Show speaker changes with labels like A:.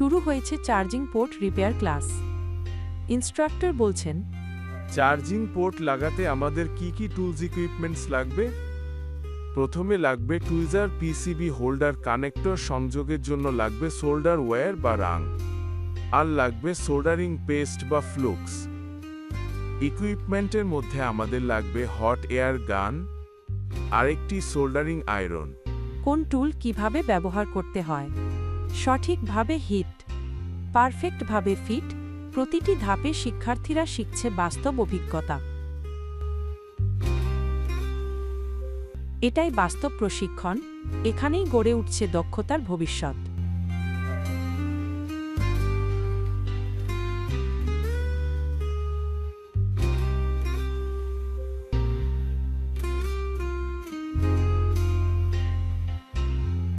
A: শুরু হয়েছে charging port repair class. Instructor বলছেন
B: চার্জিং পোর্ট লাগাতে আমাদের কি কি টুলস ইকুইপমেন্টস লাগবে? প্রথমে লাগবে টুইজার পিসিবি হোল্ডার কানেক্টর সংযোগের জন্য লাগবে সোল্ডার ওয়্যার বা রাং। আর লাগবে সোল্ডারিং পেস্ট বা ফ্লুক্স। ইকুইপমেন্টের মধ্যে আমাদের লাগবে হট এয়ার গান আরেকটি সোল্ডারিং আয়রন।
A: কোন টুল কীভাবে ব্যবহার করতে হয়? সঠিকভাবে হিট, পারফেক্টভাবে ফিট, প্রতিটি ধাপে শিক্ষার্থীরা শিখছে বাস্তব অভিজ্ঞতা। এটাই বাস্তব প্রশিক্ষণ, এখানেই গড়ে উঠছে দক্ষতার ভবিষ্যৎ।